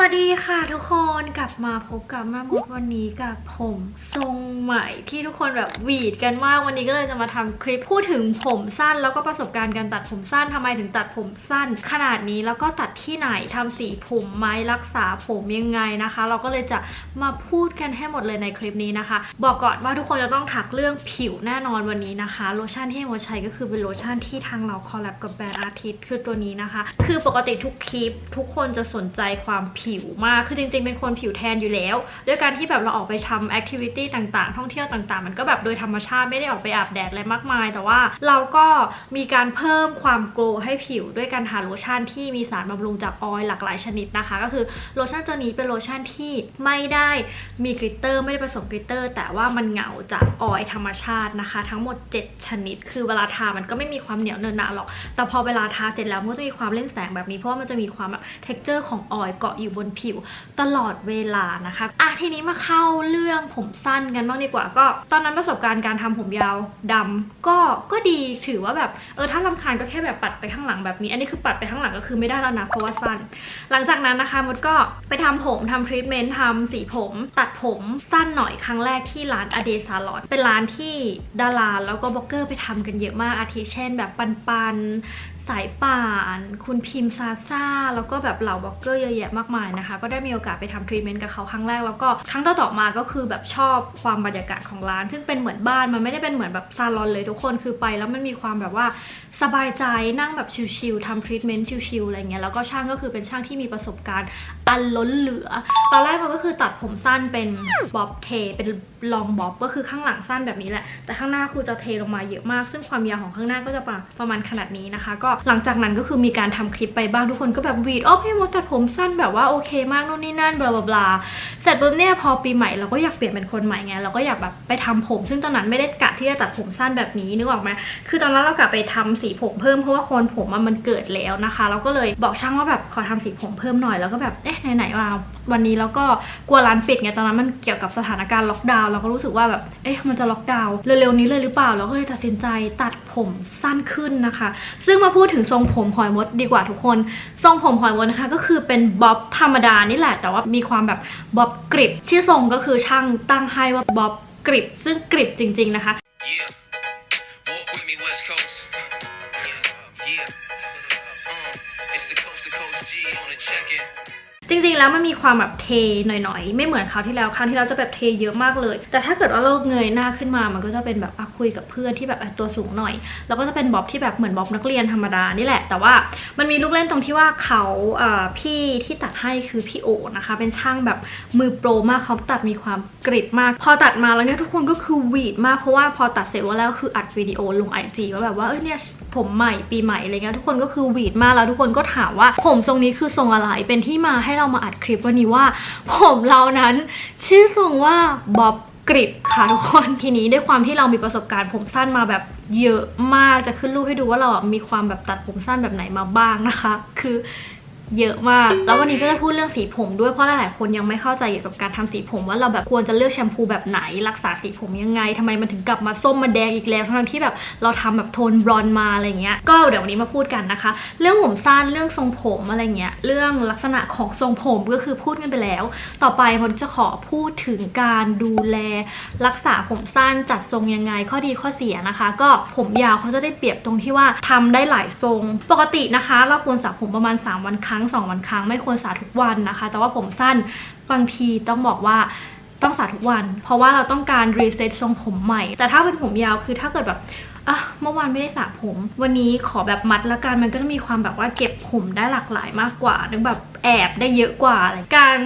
วัสดีค่ะทุกคนกลับมาพบกับแม่มดวันนี้กับผมทรงใหม่ที่ทุกคนแบบหวีดกันมากวันนี้ก็เลยจะมาทำคลิปพูดถึงผมสั้น แล้วก็ประสบการณ์การตัดผมสั้นทำไมถึงตัดผมสั้น ขนาดนี้แล้วก็ตัดที่ไหนทำสีผมไหมรักษาผมยังไงนะคะ เราก็เลยจะมาพูดกันให้หมดเลยในคลิปนี้นะคะ บอกก่อนว่าทุกคนจะต้องถักเรื่องผิวแน่นอนวันนี้นะคะโลชั่นที่โมใช้ก็คือเป็นโลชั่นที่ทางเราคอลแลบกับแบรนด์อาร์ติสคือตัวนี้นะคะ คือปกติทุกคลิปทุกคนจะสนใจความผิวมาก คือจริงๆ เป็นคนผิวแทนอยู่แล้ว ด้วยการที่แบบเราออกไปทำแอคทิวิตี้ต่างๆ ท่องเที่ยวต่างๆ มันก็แบบโดยธรรมชาติไม่ได้ออกไปอาบแดดอะไรมากมาย แต่ว่าเราก็มีการเพิ่มความโกลว์ให้ผิวด้วยการทาโลชั่นที่มีสารบำรุงจากออยล์หลากหลายชนิดนะคะ ก็คือโลชั่นตัวนี้เป็นโลชั่นที่ไม่ได้มีกลิตเตอร์ไม่ได้ผสมกลิตเตอร์ แต่ว่ามันเหงาจากออยล์ธรรมชาตินะคะ ทั้งหมด 7 ชนิด คือเวลาทามันก็ไม่มีความเหนียวเนินหนาหรอก แต่พอเวลาทาเสร็จแล้วมันก็จะมีความเล่นแสงแบบนี้เพราะว่ามันจะมีความแบบ texture ของออยล์เกาะอยู่บนผิวตลอดเวลานะคะอะทีนี้มาเข้าเรื่องผมสั้นกันบ้างดีกว่าก็ ตอนนั้นประสบการณ์การทำผมยาวดำก็ก็ดีถือว่าแบบเออถ้าลำคาญก็แค่แบบปัดไปข้างหลังแบบนี้ อันนี้คือปัดไปข้างหลังก็คือไม่ได้แล้วนะเพราะว่าสั้น หลังจากนั้นนะคะมดก็ไปทำผมทำทรีทเมนต์ทำสีผม ตัดผมสั้นหน่อยครั้งแรกที่ร้านอเดซาลอนเป็นร้านที่ดาราแล้วก็บล็อกเกอร์ไปทำกันเยอะมากอาทิเช่น แบบปันปัน สายป่าน คุณพิมพ์ซาซ่าแล้วก็แบบเหล่าบล็อกเกอร์เยอะแยะมากมายนะคะ ก็ได้มีโอกาสไปทำทรีทเมนต์กับเขาครั้งแรก แล้วก็ครั้งต่อๆมาก็คือแบบชอบความบรรยากาศของร้าน ซึ่งเป็นเหมือนบ้านมันไม่ได้เป็นเหมือนแบบซาลอนเลยทุกคนคือไป แล้วมันมีความแบบว่า สบายใจนั่งแบบชิลๆทำทรีทเมนต์ชิลๆอะไรเงี้ยแล้วก็ช่างก็คือเป็นช่างที่มีประสบการณ์อันล้นเหลือ ตอนแรกมันก็คือตัดผมสั้นเป็นบ๊อบเท เป็นลองบ๊อบก็คือข้างหลังสั้นแบบนี้แหละ แต่ข้างหน้าคือจะเทลงมาเยอะมาก ซึ่งความยาวของข้างหน้าก็จะประประมาณขนาดนี้นะคะ ก็หลังจากนั้นก็คือมีการทำคลิปไปบ้างทุกคนก็แบบวีดอ๋อพี่มดตัดผมสั้นแบบว่าโอเคมากนู่นนี่นั่นบลาบลาเสร็จปุ๊บเนี่ยพอปีใหม่เราก็อยากเปลี่ยนเป็นคนใหม่ไงเราก็อยากแบบไปทำผม ซึ่งตอนนั้นไม่ได้กะที่จะตัดผมสั้นแบบนี้นึกออกไหมคือตอนนั้นเรากะไปทำสีีผมเพิ่มเพราะว่าโคนผมมันเกิดแล้วนะคะ เราก็เลยบอกช่างว่าแบบขอทำสีผมเพิ่มหน่อยแล้วก็แบบเอ๊ะไหนๆว่าวันนี้แล้วก็กลัวร้านปิดไงตอนนั้นมันเกี่ยวกับสถานการณ์ล็อกดาวน์เราก็รู้สึกว่าแบบเอ๊ะมันจะล็อกดาวน์เร็วๆนี้เลยหรือเปล่าเราก็เลยตัดสินใจตัดผมสั้นขึ้นนะคะ ซึ่งมาพูดถึงทรงผมหอยมดดีกว่าทุกคน ทรงผมหอยมดนะคะ ก็คือเป็นบ๊อบธรรมดานี่แหละ แต่ว่ามีความแบบบ๊อบกริบชื่อทรงก็คือช่างตั้งให้ว่าบ๊อบกริบซึ่งกริบจริง ๆนะคะ Yeah. ริงๆแล้วมันมีความแบบเทหน่อยๆ ไม่เหมือนคราวที่แล้วคราวที่แล้วจะแบบเทเยอะมากเลย แต่ถ้าเกิดว่าเราเงยหน้าขึ้นมา มันก็จะเป็นแบบคุยกับเพื่อนที่แบบตัวสูงหน่อย แล้วก็จะเป็นบ๊อบที่แบบเหมือนบ๊อบนักเรียนธรรมดานี่แหละ แต่ว่ามันมีลูกเล่นตรงที่ว่าเขาพี่ที่ตัดให้คือพี่โอนะคะ เป็นช่างแบบมือโปรมากเขาตัดมีความกริบมาก พอตัดมาแล้วเนี่ยทุกคนก็คือหวีดมากเพราะว่าพอตัดเสร็จว่าแล้วคืออัดวิดีโอลงไอจีว่าแบบว่าเอ้ยเนี่ยผมใหม่ปีใหม่อะไรเงี้ยทุกคนก็คือหวีดมากแล้วทุกคนก็ถามว่าผมทรงนี้คือทรงอะไรเป็นที่มาให้เรามาอัดคลิปวันนี้ว่า ผมเรานั้น ชื่อทรงว่าบ๊อบกริบค่ะทุกคนทีนี้ด้วยความที่เรามีประสบการณ์ผมสั้นมาแบบเยอะมากจะขึ้นรูปให้ดูว่าเราอะมีความแบบตัดผมสั้นแบบไหนมาบ้างนะคะ คือ เยอะมาก แล้ววันนี้ก็จะพูดเรื่องสีผมด้วยเพราะหลายๆคนยังไม่เข้าใจเกี่ยวกับการทำสีผมว่าเราแบบควรจะเลือกแชมพูแบบไหนรักษาสีผมยังไงทำไมมันถึงกลับมาส้มมาแดงอีกแล้วทั้งที่แบบเราทำแบบโทนบลอนมาอะไรเงี้ยก็เดี๋ยววันนี้มาพูดกันนะคะ เรื่องผมสั้นเรื่องทรงผมอะไรเงี้ยเรื่องลักษณะของทรงผมก็คือพูดกันไปแล้ว ต่อไปผมจะขอพูดถึงการดูแล รักษาผมสั้นจัดทรงยังไงข้อดีข้อเสียนะคะ ก็ผมยาวเขาจะได้เปรียบตรงที่ว่าทำได้หลายทรง ปกตินะคะ เราควรสระผมประมาณ 3 วันครั้ง้ง 2 วันครั้ง ไม่ควรสระทุกวันนะคะ แต่ว่าผมสั้นบางทีต้องบอกว่าต้องสระทุกวัน เพราะว่าเราต้องการรีเซ็ตทรงผมใหม่ แต่ถ้าเป็นผมยาวคือถ้าเกิดแบบอะเมื่อวานไม่ได้สระผม วันนี้ขอแบบมัดละกันมันก็จะมีความแบบว่าเก็บผมได้หลากหลายมากกว่าหรือแบบแอบได้เยอะกว่าอะไรการ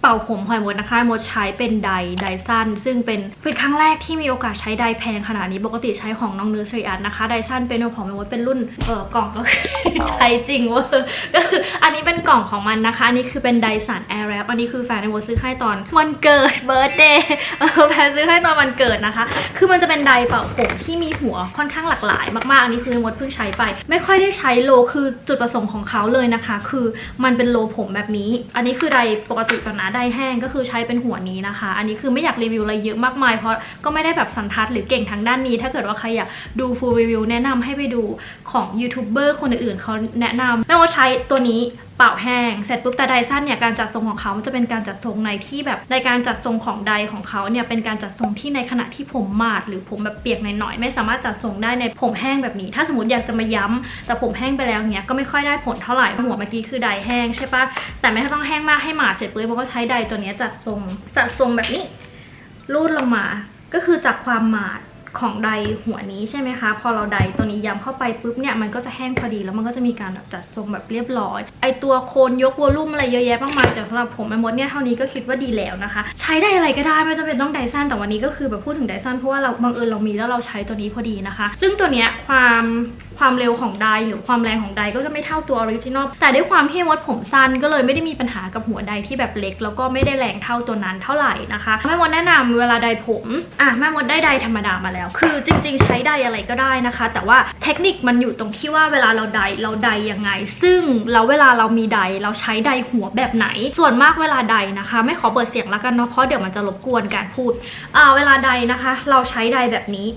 เป่าผมหอยมดนะคะมดใช้เป็นไดไดสั้น ซึ่งเป็นเป็นครั้งแรกที่มีโอกาสใช้ไดแพงขนาดนี้ปกติใช้ของน้องเนื้อชริอันนะคะไดสั้นเป็นของมดเป็นรุ่นเออกล่องก็คือใช้จริงเวอร์ก็คืออันนี้เป็นกล่องของมันนะคะ อันนี้คือเป็นไดสันแอร์แรปอันนี้คือแฟนในวซื้อให้ตอนวันเกิดเบิร์ d เดย์แฟนซื้อให้ตอนวันเกิดนะคะ คือมันจะเป็นไดเป่าผมที่มีหัวค่อนข้างหลากหลาย มากๆอันนี้คือมดเพิ่งใช้ไป ไม่ค่อยได้ใช้โลคือจุดประสงค์ของเขาเลยนะคะ คือมันเป็นโลผมแบบนี้ อันนี้คือไดปกติก่อนนะไดแห้งก็คือใช้เป็นหัวนี้นะคะ อันนี้คือไม่อยากรีวิวอะไรเยอะมากมายเพราะก็ไม่ได้แบบสันทัดหรือเก่งทางด้านนี้ ถ้าเกิดว่าใครอยากดู full review แนะนำให้ไปดูของยูทูบเบอร์คนอื่นๆเขาแนะนำแม่ว่าใช้ตัวนี้ เป่าแห้ง เสร็จปุ๊บแต่ไดสั้นเนี่ยการจัดทรงของเขาจะเป็นการจัดทรงในที่แบบในการจัดทรงของไดของเขาเนี่ยเป็นการจัดทรงที่ในขณะที่ผมหมาดหรือผมแบบเปียกหน่อยๆไม่สามารถจัดทรงได้ในผมแห้งแบบนี้ ถ้าสมมติอยากจะมาย้ำแต่ผมแห้งไปแล้วเนี่ยก็ไม่ค่อยได้ผลเท่าไหร่หัวเมื่อกี้คือไดแห้งใช่ปะแต่ไม่ต้องแห้งมากให้หมาดเสร็จปุ๊บมันก็ใช้ไดตัวนี้จัดทรงจัดทรงแบบนี้รูดลงมาก็คือจากความหมาด ของใดหัวนี้ใช่ไหมคะ พอเราใดตัวนี้ย้ำเข้าไปปุ๊บเนี่ยมันก็จะแห้งพอดีแล้วมันก็จะมีการแบบจัดทรงแบบเรียบร้อย ไอตัวโคนยกวอลลุ่มอะไรเยอะแยะมากมายแต่สำหรับผมไอมดเนี่ยเท่านี้ก็คิดว่าดีแล้วนะคะ ใช้ได้อะไรก็ได้ไม่จำเป็นต้องไดสั้นแต่วันนี้ก็คือแบบพูดถึงไดสั้นเพราะว่าเราบังเอิญเรามีแล้วเราใช้ตัวนี้พอดีนะคะ ซึ่งตัวเนี้ยความ ความเร็วของไดหรือความแรงของไดก็จะไม่เท่าตัวออริจินอลแต่ด้วยความที่มดผมสั้นก็เลยไม่ได้มีปัญหากับหัวไดที่แบบเล็ก แล้วก็ไม่ได้แรงเท่าตัวนั้นเท่าไหร่นะคะแม่มดแนะนำเวลาไดผมอะแม่มดได้ไดธรรมดามาแล้ว คือจริง ๆ ใช้ไดอะไรก็ได้นะคะ แต่ว่าเทคนิคมันอยู่ตรงที่ว่าเวลาเราไดเราไดยังไง ซึ่งเราเวลาเรามีไดเราใช้ไดหัวแบบไหน ส่วนมากเวลาไดนะคะ ไม่ขอเปิดเสียงแล้วกันเนาะเพราะเดี๋ยวมันจะรบกวนการพูดอ่าเวลาไดนะคะ เราใช้ไดแบบนี้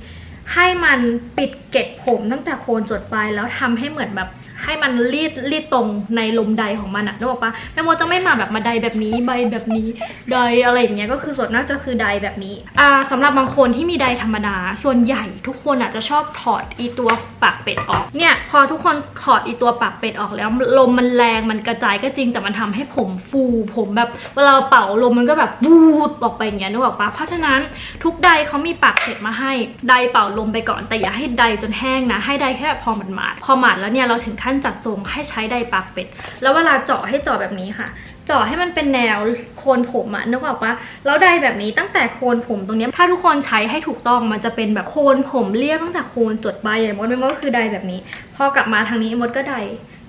ให้มันปิดเก็บผมตั้งแต่โคนจดปลายแล้วทำให้เหมือนแบบ ให้มันรีดรีดตรงในลมใดของมันอะนึกออกปะแม่โมจะไม่มาแบบมาใดแบบนี้ใบแบบนี้ใดอะไรอย่างเงี้ยก็คือส่วนน่าจะคือใดแบบนี้อ่าสำหรับบางคนที่มีใดธรรมดาส่วนใหญ่ทุกคนอะจะชอบถอดอีตัวปากเป็ดออกเนี่ยพอทุกคนถอดอีตัวปากเป็ดออกแล้ว ลมมันแรงมันกระจายก็จริงแต่มันทำให้ผมฟูผมแบบเวลาเป่าลมมันก็แบบวูดออกไปอย่างเงี้ยนึกออกปะเพราะฉะนั้นทุกใดเขามีปากเป็ดมาให้ใดเป่าลมไปก่อน แต่อย่าให้ใดจนแห้งนะ ให้ใดแค่พอมันหมาดพอหมาดแล้วเนี่ยเราถึงขั้นจัดทรงให้ใช้ไดปากเป็ด แล้วเวลาเจาะให้เจาะแบบนี้ค่ะ เจาะให้มันเป็นแนวโคนผมอะนึกออกปะแล้วไดแบบนี้ตั้งแต่โคนผมตรงนี้ ถ้าทุกคนใช้ให้ถูกต้องมันจะเป็นแบบโคนผมเรียบตั้งแต่โคนจดปลายอย่างมดมันก็คือไดแบบนี้ พอกลับมาทางนี้มดก็ได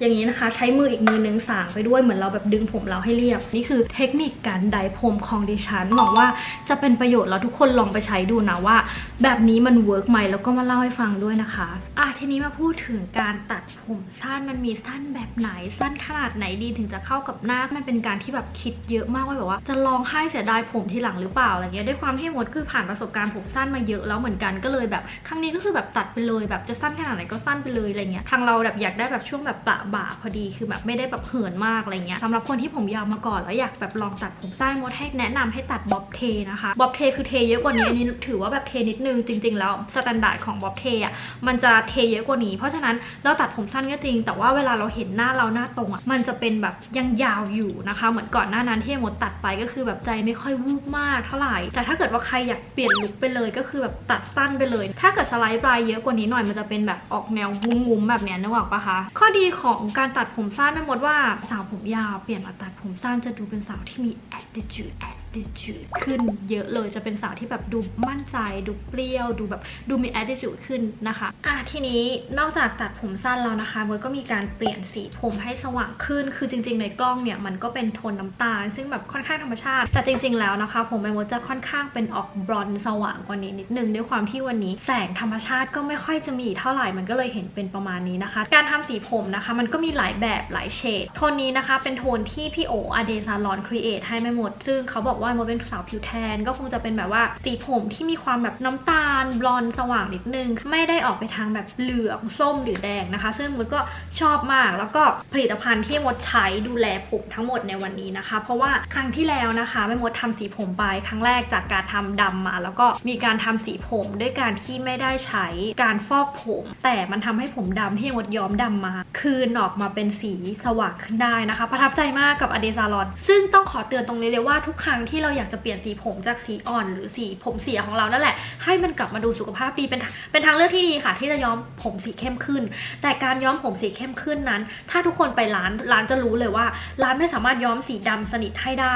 อย่างนี้นะคะ ใช้มืออีกมือนึงสางไปด้วยเหมือนเราแบบดึงผมเราให้เรียบ นี่คือเทคนิคการไดผมของดิฉันหวังว่าจะเป็นประโยชน์แล้วทุกคนลองไปใช้ดูนะว่า แบบนี้มันเวิร์กไหมแล้วก็มาเล่าให้ฟังด้วยนะคะอะทีนี้มาพูดถึงการตัดผมสั้นมันมีสั้นแบบไหน สั้นขนาดไหนดีถึงจะเข้ากับหน้ามันเป็นการที่แบบคิดเยอะมากว่าแบบว่า จะลองให้เสียดายผมทีหลังหรือเปล่าอะไรเงี้ยด้วยความที่มดคือผ่านประสบการณ์ผมสั้นมาเยอะแล้วเหมือนกันก็เลยแบบ ครั้งนี้ก็คือแบบตัดไปเลย แบบจะสั้นขนาดไหนก็สั้นไปเลยอะไรเงี้ยทางเราแบบอยากได้แบบช่วงแบบประบ่าพอดีคือแบบไม่ได้แบบเหินมากอะไรเงี้ยสำหรับคนที่ผมยาวมาก่อนแล้วอยากแบบลองตัดผมสั้นมดให้แนะนำให้ตัดบ๊อบเทนะคะบ๊อบเทคือเทเยอะกว่านี้อันนี้ถือว่าแบบเทนิดนึงจริง ๆ แล้วสแตนดาร์ดของบ๊อบเทอะมันจะเทเยอะกว่านี้ เพราะฉะนั้นเราตัดผมสั้นก็จริง แต่ว่าเวลาเราเห็นหน้าเราหน้าตรงอะมันจะเป็นแบบยังยาวอยู่นะคะ เหมือนก่อนหน้านั้นที่มดตัดไปก็คือแบบใจไม่ค่อยวูบมากเท่าไหร่ แต่ถ้าเกิดว่าใครอยากเปลี่ยนลุคไปเลยก็คือแบบตัดสั้นไปเลย ถ้าเกิดสไลด์ปลายเยอะกว่านี้หน่อยมันจะเป็นแบบออกแนวงุ้มๆแบบเนี้ยนึกออกปะคะข้อดีของของการตัดผมสั้นไม่หมดว่าสาวผมยาวเปลี่ยนมาตัดผมสั้นจะดูเป็นสาวที่มี attitude attitude ขึ้นเยอะเลยจะเป็นสาวที่แบบดูมั่นใจ ดูเปรี้ยว ดูแบบดูมี attitude ขึ้นนะคะอะทีนี้นอกจากตัดผมสั้นแล้วนะคะมันก็มีการเปลี่ยนสีผมให้สว่างขึ้น คือจริง ๆ ในกล้องเนี่ยมันก็เป็นโทนน้ำตาล ซึ่งแบบค่อนข้างธรรมชาติ แต่จริง ๆ แล้วนะคะ ผมแมโมจะค่อนข้างเป็นออกบรอนซ์สว่างกว่านี้นิดนึงด้วยความที่วันนี้แสงธรรมชาติก็ไม่ค่อยจะมีเท่าไหร่มันก็เลยเห็นเป็นประมาณนี้นะคะ การทำสีผมนะคะ มันก็มีหลายแบบหลายเฉดโทนนี้นะคะ เป็นโทนที่พี่โออเดซาลอนครีเอทให้แม่หมดซึ่งเขาบอกว่าโมเป็นสาวผิวแทน ก็คงจะเป็นแบบว่าสีผมที่มีความแบบน้ำตาลบลอนสว่างนิดนึง ไม่ได้ออกไปทางแบบเหลืองส้มหรือแดงนะคะ ซึ่งมดก็ชอบมากแล้วก็ผลิตภัณฑ์ที่มดใช้ดูแลผมทั้งหมดในวันนี้นะคะ เพราะว่าครั้งที่แล้วนะคะแม่มดทำสีผมไปครั้งแรกจากการทำดำมา แล้วก็มีการทำสีผมด้วยการที่ไม่ได้ใช้การฟอกผม แต่มันทำให้ผมดำที่มดย้อมดำมา คืนออกมาเป็นสีสว่างขึ้นได้นะคะ ประทับใจมากกับอเดซาลอนซึ่งต้องขอเตือนตรงนี้เลยว่าทุกครั้งที่ที่เราอยากจะเปลี่ยนสีผมจากสีอ่อนหรือสีผมเสียของเรานั่นแหละ ให้มันกลับมาดูสุขภาพดีเป็นเป็นทางเลือกที่ดีค่ะ ที่จะย้อมผมสีเข้มขึ้น แต่การย้อมผมสีเข้มขึ้นนั้น ถ้าทุกคนไปร้านร้านจะรู้เลยว่า ร้านไม่สามารถย้อมสีดำสนิทให้ได้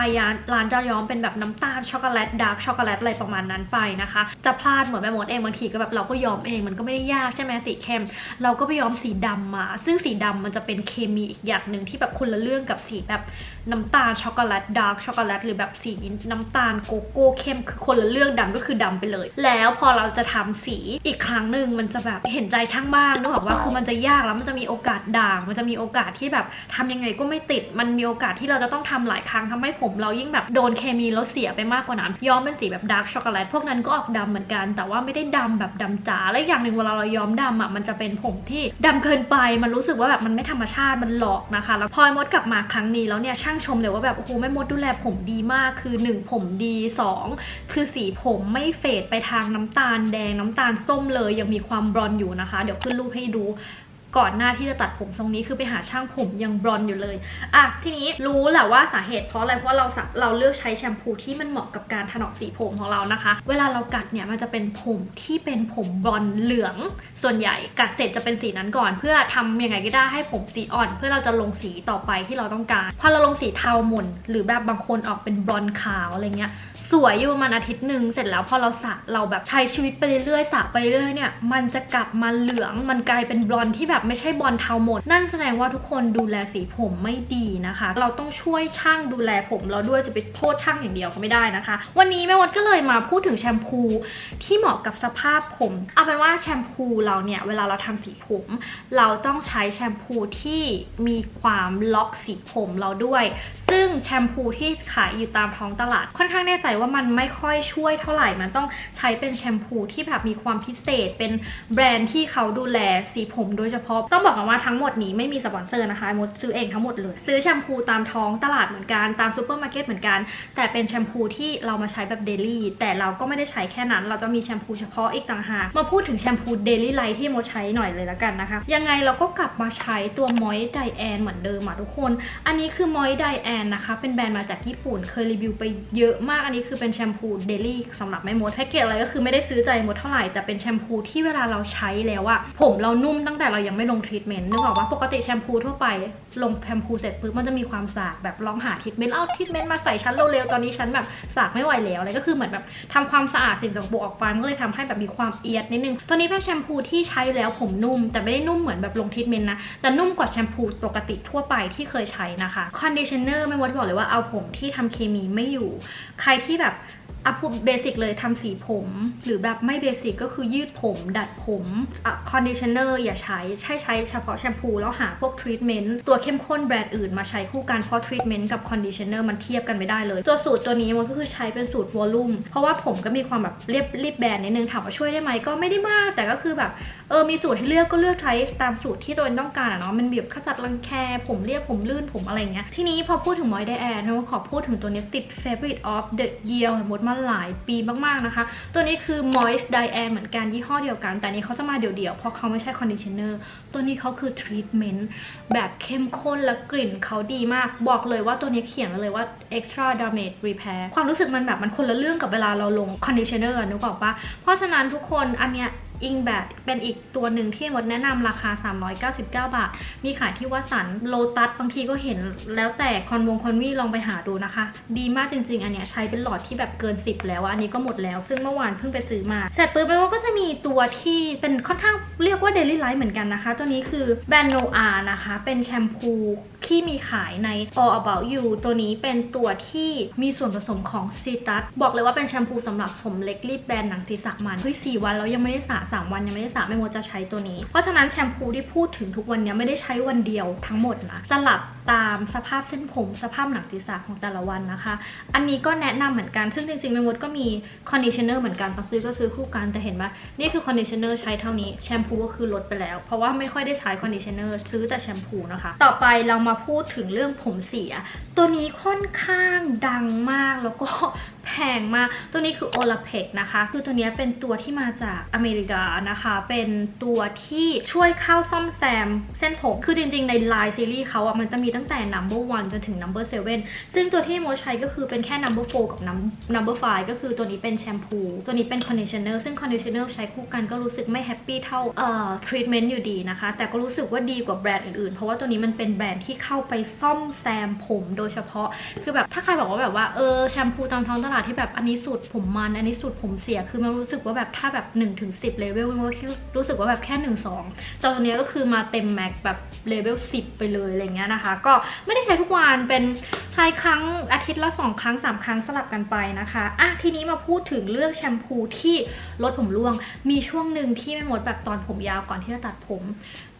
ร้านจะย้อมเป็นแบบน้ำตาลช็อกโกแลตดาร์กช็อกโกแลตอะไรประมาณนั้นไปนะคะจะพลาดเหมือนแม่มดเองบางทีก็แบบเราก็ย้อมเองมันก็ไม่ได้ยากใช่ไหมสีเข้ม เราก็ไปย้อมสีดำมา ซึ่งสีดำมันจะเป็นเคมีอีกอย่างหนึ่งที่แบบคนละเรื่องกับสีแบบน้ำตาลช็อกโกแลตดาร์กช็อกโกแลตหรือแบบสีน้ำตาลโกโก้เข้มคือคนละเรื่องดำก็คือดำไปเลย แล้วพอเราจะทำสีอีกครั้งหนึ่งมันจะแบบเห็นใจช่างบ้างนึกออกว่าคือมันจะยากแล้วมันจะมีโอกาสด่าง มันจะมีโอกาสที่แบบทำยังไงก็ไม่ติด มันมีโอกาสที่เราจะต้องทำหลายครั้งทำให้ผม เรายิ่งแบบโดนเคมีแล้วเสียไปมากกว่านั้นย้อมเป็นสีแบบดาร์กช็อกโกแลตพวกนั้นก็ออกดำเหมือนกัน แต่ว่าไม่ได้ดำแบบดำจ๋าและอย่างหนึ่งเวลาเราย้อมดำอะมันจะเป็นผมที่ดำเกินไปมันรู้สึกว่าแบบมันไม่ธรรมชาติมันหลอกนะคะ แล้วพอมดกลับมาครั้งนี้แล้วเนี่ยช่างชมเลยว่าแบบโอ้โหแม่มดดูแลผมดีมากคือ1 ผมดี 2 คือสีผมไม่เฟดไปทางน้ำตาลแดงน้ำตาลส้มเลยยังมีความบรอนอยู่นะคะ เดี๋ยวขึ้นรูปให้ดู ก่อนหน้าที่จะตัดผมทรงนี้คือไปหาช่างผมยังบรอนอยู่เลยอะทีนี้รู้แหละว่าสาเหตุเพราะอะไรเพราะเราเราเลือกใช้แชมพูที่มันเหมาะกับการถนอมสีผมของเรานะคะ เวลาเรากัดเนี่ยมันจะเป็นผมที่เป็นผมบรอนเหลือง ส่วนใหญ่กัดเสร็จจะเป็นสีนั้นก่อน เพื่อทำยังไงก็ได้ให้ผมสีอ่อน เพื่อเราจะลงสีต่อไปที่เราต้องการพอเราลงสีเทาหม่นหรือแบบบางคนออกเป็นบรอนขาวอะไรเงี้ย สวยอยู่ประมาณอาทิตย์หนึ่งเสร็จแล้วพอเราสระเราแบบใช้ชีวิตไปเรื่อยๆสระไปเรื่อยๆเนี่ยมันจะกลับมาเหลืองมันกลายเป็นบลอนที่แบบไม่ใช่บลอนเทาหมด นั่นแสดงว่าทุกคนดูแลสีผมไม่ดีนะคะ เราต้องช่วยช่างดูแลผมเราด้วยจะไปโทษช่างอย่างเดียวก็ไม่ได้นะคะ วันนี้แม่มดก็เลยมาพูดถึงแชมพูที่เหมาะกับสภาพผม เอาเป็นว่าแชมพูเราเนี่ยเวลาเราทำสีผม เราต้องใช้แชมพูที่มีความล็อกสีผมเราด้วย ซึ่งแชมพูที่ขายอยู่ตามท้องตลาดค่อนข้างแน่ใจว่ามันไม่ค่อยช่วยเท่าไหร่ มันต้องใช้เป็นแชมพูที่แบบมีความพิเศษ เป็นแบรนด์ที่เขาดูแลสีผมโดยเฉพาะ ต้องบอกกันว่าทั้งหมดนี้ไม่มีสปอนเซอร์นะคะมดซื้อเองทั้งหมดเลย ซื้อแชมพูตามท้องตลาดเหมือนกัน ตามซูเปอร์มาร์เก็ตเหมือนกัน แต่เป็นแชมพูที่เรามาใช้แบบเดลี่ แต่เราก็ไม่ได้ใช้แค่นั้น เราจะมีแชมพูเฉพาะอีกต่างหาก มาพูดถึงแชมพูเดลี่ไลท์ที่โมใช้หน่อยเลยละกันนะคะ ยังไงเราก็กลับมาใช้ตัวมอยไดแอนเหมือนเดิมอะทุกคน อันนี้คือมอยไดแอนนะคะ เป็นแบรนด์มาจากญี่ปุ่น เคยรีวิวไปเยอะมาก อันนี้คือเป็นแชมพูเดลี่สำหรับแม่มดแพ็กเกจอะไรก็คือไม่ได้ซื้อใจมดเท่าไหร่แต่เป็นแชมพูที่เวลาเราใช้แล้วอะผมเรานุ่มตั้งแต่เรายังไม่ลงทรีทเมนต์นึกออกว่าปกติแชมพูทั่วไป ลงแชมพูเสร็จปุ๊บมันจะมีความสากแบบลองหาทรีทเมนต์เอาทรีทเมนต์มาใส่ชั้นเร็วๆตอนนี้ฉันแบบสากไม่ไหวแล้วอะไรก็คือเหมือนแบบทำความสะอาดสิ่งสกปรกออกไปมันก็เลยทำให้แบบมีความเอียดนิดนึงตัวนี้เป็นแชมพูที่ใช้แล้วผมนุ่ม แต่ไม่ได้นุ่มเหมือนแบบลงทรีทเมนต์นะแต่นุ่มกว่าแชมพูปกติทั่วไปที่เคยใช้นะคะคอนดิชเนอร์ไม่ว่าจะบอกเลยว่าเอาผมที่ทำเคมีไม่อยู่ ใครที่แบบ อะพูดเบสิกเลยทำสีผม หรือแบบไม่เบสิกก็คือยืดผม ดัดผมอะคอนดิชเนอร์อย่าใช้ใช้ใช้เฉพาะแชมพูแล้วหาพวกทรีทเมนต์ตัวเข้มข้นแบรนด์อื่นมาใช้คู่กันเพราะทรีทเมนต์กับคอนดิชเนอร์มันเทียบกันไม่ได้เลย ตัวสูตรตัวนี้มันก็คือใช้เป็นสูตรวอลลุ่มเพราะว่าผมก็มีความแบบเรียบรีบแบนนิดนึงถามว่าช่วยได้ไหมก็ไม่ได้มาก แต่ก็คือแบบเออมีสูตรให้เลือกก็เลือกใช้ตามสูตรที่ตัวเองต้องการอะเนาะมันแบบขจัดรังแคผมเรียบผมลื่นผมอะไรเงี้ยทีนี้พอพูดถึงมอยไดแอนนะขอพูดถึงตัวนี้ติด favorite of the year ของมดมาหลายปีมากๆนะคะ ตัวนี้คือ moist diane เหมือนกันยี่ห้อเดียวกัน แต่นี้เขาจะมาเดี่ยวๆ เพราะเขาไม่ใช่ conditioner ตัวนี้เขาคือ treatment แบบเข้มข้นและกลิ่นเขาดีมาก บอกเลยว่าตัวนี้เขียนเลยว่า extra damage repair ความรู้สึกมันแบบมันคนละเรื่องกับเวลาเราลง conditioner นึกออกปะเพราะฉะนั้นทุกคนอันเนี้ย อิงแบบเป็นอีกตัวหนึ่งที่มดแนะนำราคา 399 บาท มีขายที่วัดสันโลตัสบางทีก็เห็นแล้วแต่คอนวงคอนวี่ลองไปหาดูนะคะ ดีมากจริง ๆ อันเนี้ยใช้เป็นหลอดที่แบบเกิน 10 แล้วอะอันนี้ก็หมดแล้ว ซึ่งเมื่อวานเพิ่งไปซื้อมา เสร็จปุ๊บแล้วก็จะมีตัวที่เป็นค่อนข้างเรียกว่าเดลี่ไลท์เหมือนกันนะคะ ตัวนี้คือแบรนด์โนอานะคะ เป็นแชมพู ที่มีขายใน All About You ตัวนี้เป็นตัวที่มีส่วนผสมของซีตัสบอกเลยว่าเป็นแชมพูสำหรับผมเล็กรีบแบนหนังศีรษะมันเฮ้ยสี่วันแล้วยังไม่ได้สระสามวันยังไม่ได้สระไม่มดจะใช้ตัวนี้ เพราะฉะนั้นแชมพูที่พูดถึงทุกวันนี้ไม่ได้ใช้วันเดียวทั้งหมดนะสลับตามสภาพเส้นผมสภาพหนังศีรษะของแต่ละวันนะคะ อันนี้ก็แนะนำเหมือนกัน ซึ่งจริงๆแม่มดก็มีคอนดิชเนอร์เหมือนกันตอนซื้อก็ซื้อคู่กันแต่เห็นไหมนี่คือคอนดิชเนอร์ใช้เท่านี้แชมพูก็คือลดไปแล้ว เพราะว่าไม่ค่อยได้ใช้คอนดิชเนอร์ซื้อแต่แชมพูนะคะ ต่อไปเรามาพูดถึงเรื่องผมเสีย ตัวนี้ค่อนข้างดังมากแล้วก็แพงมาก ตัวนี้คือ Olaplex นะคะ คือตัวนี้เป็นตัวที่มาจากอเมริกานะคะ เป็นตัวที่ช่วยเข้าซ่อมแซมเส้นผม คือจริงๆ ในไลน์ซีรีส์เขาอะมันจะมีตั้งแต่ number one จนถึง number seven ซึ่งตัวที่โมใช้ก็คือเป็นแค่ number four กับ number five ก็คือตัวนี้เป็นแชมพู ตัวนี้เป็น conditioner ซึ่ง conditioner ใช้คู่กันก็รู้สึกไม่แฮปปี้เท่าเอ่อ treatment อยู่ดีนะคะ แต่ก็รู้สึกว่าดีกว่าแบรนด์อื่นๆ เพราะว่าตัวนี้มันเป็นแบรนด์ที่เข้าไปซ่อมแซมผมโดยเฉพาะ คือแบบถ้าใครบอกว่าแบบว่าเออแชมพูตามท้องตลาดที่แบบอันนี้สูตรผมมัน อันนี้สูตรผมเสีย คือมันรู้สึกว่าแบบถ้าแบบ1นถึงสิเลเวลมันก็รู้สึกว่าแบบแค่1 2แต่ตัวนี้ก็คือมาเต็มแม็กแบบเลเวล10 ไปเลยอะไรเงี้ยนะคะ ก็ไม่ได้ใช้ทุกวันเป็นใช้ครั้งอาทิตย์ละ2ครั้ง 3 ครั้งสลับกันไปนะคะอะทีนี้มาพูดถึงเรื่องแชมพูที่ลดผมร่วง มีช่วงหนึ่งที่ไม่หมดแบบตอนผมยาวก่อนที่จะตัดผม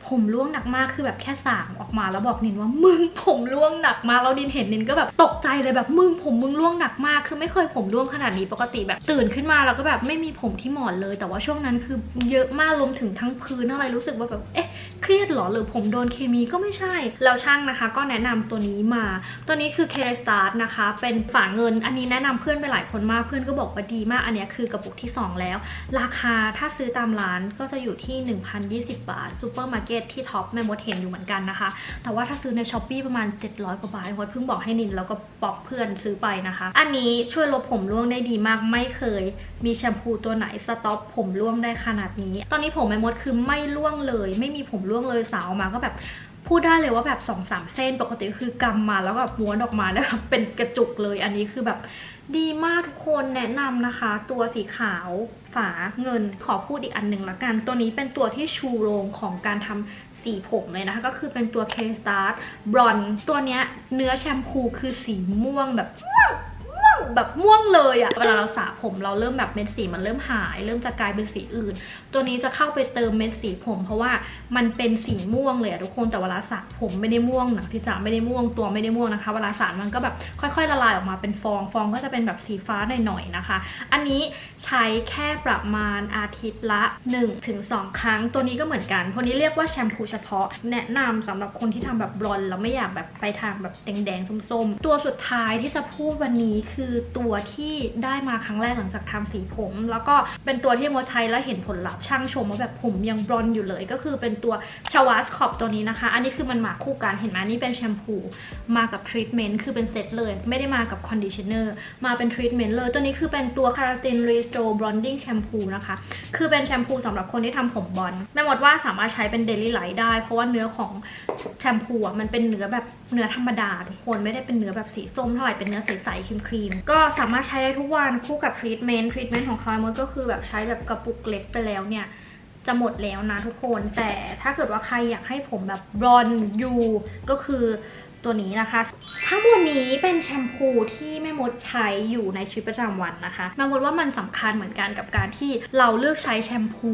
ผมร่วงหนักมากคือแบบแค่สางออกมาแล้วบอกนินว่ามึงผมร่วงหนักมากแล้วนินเห็นนินก็แบบตกใจเลยแบบมึงผมมึงร่วงหนักมาก คือไม่เคยผมร่วงขนาดนี้ปกติแบบตื่นขึ้นมาแล้วก็แบบไม่มีผมที่หมอนเลย แต่ว่าช่วงนั้นคือเยอะมากรวมถึงทั้งพื้นอะไรรู้สึกว่าแบบเอ๊ะเครียดเหรอหรือผมโดนเคมีก็ไม่ใช่แล้วช่างนะคะ ก็แนะนำตัวนี้มา ตัวนี้คือ k r s t a r t นะคะ เป็นฝาเงินอันนี้แนะนำเพื่อนไปหลายคนมากเพื่อนก็บอกว่าดีมากอันนี้คือกระปุกที่สองแล้ว ราคาถ้าซื้อตามร้านก็จะอยู่ที่ 1,020 บาทซูเปอร์มาร์เก็ตที่ท็อปแม่มดเห็นอยู่เหมือนกันนะคะ แต่ว่าถ้าซื้อในช้อปปีประมาณ 700 กว่าบาทมดเพิ่งบอกให้นินแล้วก็บอกเพื่อนซื้อไปนะคะ อันนี้ช่วยลดผมร่วงได้ดีมากไม่เคย มีแชมพูตัวไหนสต็อปผมร่วงได้ขนาดนี้ ตอนนี้ผมแม่มดคือไม่ร่วงเลย ไม่มีผมร่วงเลยสาวมาก็แบบพูดได้เลยว่าแบบ2อสามเส้นปกติคือกำมาแล้วก็ม้วนออกมาแล้วแบบเป็นกระจุกเลยอันนี้คือแบบ ดีมากทุกคนแนะนำนะคะ ตัวสีขาวฝาเงินขอพูดอีกอันหนึ่งละกัน ตัวนี้เป็นตัวที่ชูโรงของการทำสีผมเลยนะคะ ก็คือเป็นตัว K Start Bron ตัวเนี้ยเนื้อแชมพูคือสีม่วงแบบ แบบม่วงเลยอะเวลาเราสระผมเราเริ่มแบบเม็ดสีมันเริ่มหาย เริ่มจะกลายเป็นสีอื่น ตัวนี้จะเข้าไปเติมเม็ดสีผม เพราะว่ามันเป็นสีม่วงเลยอะทุกคนแต่เวลาสระผมไม่ได้ม่วงหนังศีรษะไม่ได้ม่วงตัวไม่ได้ม่วงนะคะ เวลาสระมันก็แบบค่อยๆละลายออกมาเป็นฟองฟองก็จะเป็นแบบสีฟ้าหน่อยๆนะคะ อันนี้ใช้แค่ประมาณอาทิตย์ละ 1-2 ครั้ง ตัวนี้ก็เหมือนกันตัวนี้เรียกว่าแชมพูเฉพาะแนะนำสำหรับคนที่ทำแบบบลอนแล้วไม่อยากแบบไปทางแบบแดงๆส้มๆตัวสุดท้ายที่จะพูดวันนี้คือือตัวที่ได้มาครั้งแรกหลังจากทำสีผม แล้วก็เป็นตัวที่โมใช้แล้วเห็นผลลัพธ์ช่างชมว่าแบบผมยังบลอนด์อยู่เลย ก็คือเป็นตัวชาวาสคอปตัวนี้นะคะ อันนี้คือมันมาคู่กันเห็นไหมนี่เป็นแชมพูมากับทรีทเมนต์คือเป็นเซตเลย ไม่ได้มากับคอนดิชเนอร์มาเป็นทรีทเมนต์เลย ตัวนี้คือเป็นตัวคาราตินรีสโตรบลอนดิ้งแชมพูนะคะ คือเป็นแชมพูสำหรับคนที่ทำผมบอลแม่หมดว่าสามารถใช้เป็นเดลี่ไลท์ได้ เพราะว่าเนื้อของแชมพูอะมันเป็นเนื้อแบบ เนื้อธรรมดาทุกคนไม่ได้เป็นเนื้อแบบสีส้มเท่าไหร่เป็นเนื้อใสๆครีมๆก็สามารถใช้ได้ทุกวันคู่กับทรีทเมนต์ทรีทเมนต์ของเขามดก็คือแบบใช้แบบกระปุกเล็กไปแล้วเนี่ยจะหมดแล้วนะทุกคนแต่ถ้าเกิดว่าใครอยากให้ผมแบบบลอนยูก็คือตัวนี้นะคะทั้งหมดนี้เป็นแชมพูที่แม่มดใช้อยู่ในชีวิตประจำวันนะคะแม่มดว่ามันสำคัญเหมือนกันกับการที่เราเลือกใช้แชมพู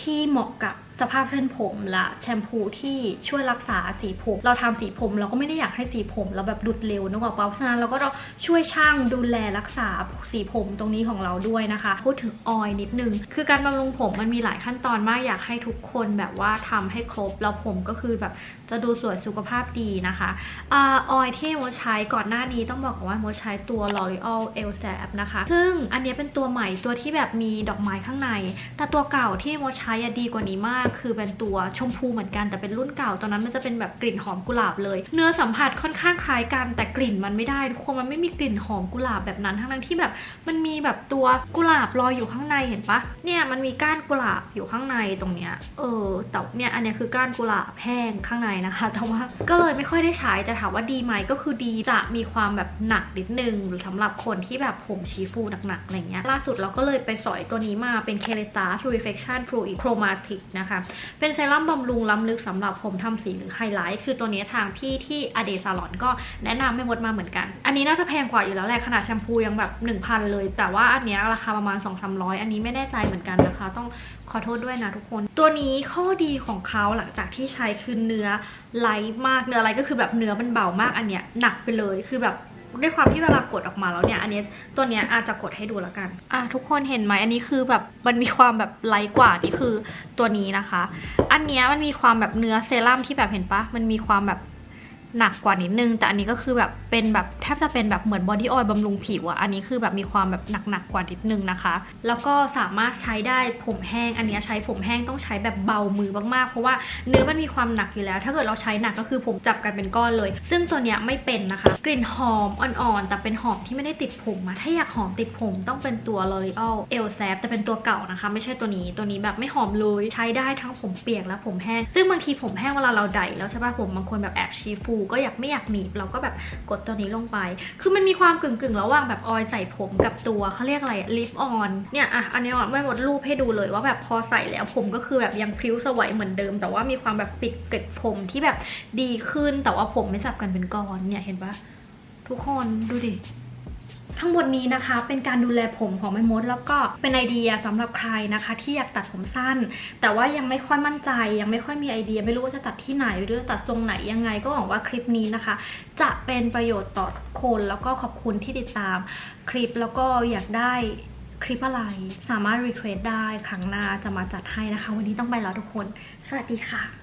ที่เหมาะกับ สภาพเส้นผมและแชมพูที่ช่วยรักษาสีผม เราทำสีผม เราก็ไม่ได้อยากให้สีผม เราแบบดุดเร็วนึกออกปะเพราะฉะนั้นเราก็ต้องช่วยช่างดูแลรักษาสีผมตรงนี้ของเราด้วยนะคะ พูดถึงออยนิดนึง คือการบำรุงผมมันมีหลายขั้นตอนมากอยากให้ทุกคนแบบว่าทำให้ครบแล้วผมก็คือแบบจะดูสวยสุขภาพดีนะคะออยที่โมใช้ก่อนหน้านี้ต้องบอกว่าโมใช้ตัว L'Oreal e l s a p นะคะ ซึ่งอันนี้เป็นตัวใหม่ตัวที่แบบมีดอกไม้ข้างใน แต่ตัวเก่าที่โมใช้ดีกว่านี้มากคือเป็นตัวชมพูเหมือนกันแต่เป็นรุ่นเก่าตอนนั้นมันจะเป็นแบบกลิ่นหอมกุหลาบเลย เนื้อสัมผัสค่อนข้างคล้ายกันแต่กลิ่นมันไม่ได้ทุกคนมันไม่มีกลิ่นหอมกุหลาบแบบนั้นทั้งนั้นที่แบบมันมีแบบตัวกุหลาบลอยอยู่ข้างในเห็นปะเนี่ยมันมีก้านกุหลาบอยู่ข้างในตรงเนี้ยเออแต่เนี่ยอันนี้คือก้านกุหลาบแห้งข้างในนะคะแต่ว่าก็เลยไม่ค่อยได้ใช้แต่ถามว่าดีไหมก็คือดีจะมีความแบบหนักนิดนึงหรือสำหรับคนที่แบบผมชี้ฟูหนักๆอะไรเงี้ยล่าสุดเราก็เลยไปสอยตัวนี้มาเป็น k e r a t a s Reflection Fluid Chromatic นะคะเป็นเซรั่มบำรุงล้ำลึกสำหรับผมทำสีหรือไฮไลท์ คือตัวนี้ทางพี่ที่อเดซาลอนก็แนะนำให้มดมาเหมือนกัน อันนี้น่าจะแพงกว่าอยู่แล้วแหละขนาดแชมพูยังแบบ 1,000 เลย แต่ว่าอันนี้ราคาประมาณ 2-300 อันนี้ไม่แน่ใจเหมือนกันนะคะ ต้องขอโทษด้วยนะทุกคน ตัวนี้ข้อดีของเขาหลังจากที่ใช้คือเนื้อไลท์มากเนื้อไลท์ก็คือแบบเนื้อมันเบามากอันเนี้ยหนักไปเลยคือแบบ ด้วยความที่เวลากดออกมาแล้วเนี่ย อันนี้ตัวเนี้ยอาจจะกดให้ดูแล้วกัน อะทุกคนเห็นไหมอันนี้คือแบบมันมีความแบบไลท์กว่านี่คือตัวนี้นะคะ อันเนี้ยมันมีความแบบเนื้อเซรั่มที่แบบเห็นปะมันมีความแบบ หนักกว่านิดนึง แต่อันนี้ก็คือแบบเป็นแบบแทบจะเป็นแบบเหมือนบอดี้ออยล์บำรุงผิวอะอันนี้คือแบบมีความแบบหนักๆกว่านิดนึงนะคะ แล้วก็สามารถใช้ได้ผมแห้ง อันนี้ใช้ผมแห้งต้องใช้แบบเบามือมากๆ เพราะว่าเนื้อมันมีความหนักอยู่แล้ว ถ้าเกิดเราใช้หนักก็คือผมจับกันเป็นก้อนเลย ซึ่งตัวเนี้ยไม่เป็นนะคะ กลิ่นหอมอ่อนๆ แต่เป็นหอมที่ไม่ได้ติดผมอะถ้าอยากหอมติดผมต้องเป็นตัว L'Oreal e l s a p แต่เป็นตัวเก่านะคะ ไม่ใช่ตัวนี้ ตัวนี้แบบไม่หอมเลยใช้ได้ทั้งผมเปียกและผมแห้ง ซึ่งบางทีผมแห้งเวลาเราไดแล้วใช่ป่ะผมบางคนแบบแอบชีฟูก็อยากไม่อยากหนีบเราก็แบบกดตัวนี้ลงไป คือมันมีความกึ่งๆระหว่างแบบออยใส่ผมกับตัวเขาเรียกอะไรลิปออนเนี่ยอะอันนี้อะไม่หมดรูปให้ดูเลยว่าแบบพอใส่แล้วผมก็คือแบบยังพริ้วสวยเหมือนเดิม แต่ว่ามีความแบบปิดเกล็ดผมที่แบบดีขึ้นแต่ว่าผมไม่จับกันเป็นก้อนเนี่ยเห็นปะทุกคนดูดิ ทั้งหมดนี้นะคะเป็นการดูแลผมของแม่มด แล้วก็เป็นไอเดียสำหรับใครนะคะ ที่อยากตัดผมสั้น แต่ว่ายังไม่ค่อยมั่นใจ ยังไม่ค่อยมีไอเดีย ไม่รู้ว่าจะตัดที่ไหนหรือตัดทรงไหนยังไงก็หวังว่าคลิปนี้นะคะ จะเป็นประโยชน์ต่อทุกคนแล้วก็ขอบคุณที่ติดตามคลิปแล้วก็อยากได้คลิปอะไรสามารถรีเควสได้ครั้งหน้าจะมาจัดให้นะคะ วันนี้ต้องไปแล้วทุกคน สวัสดีค่ะ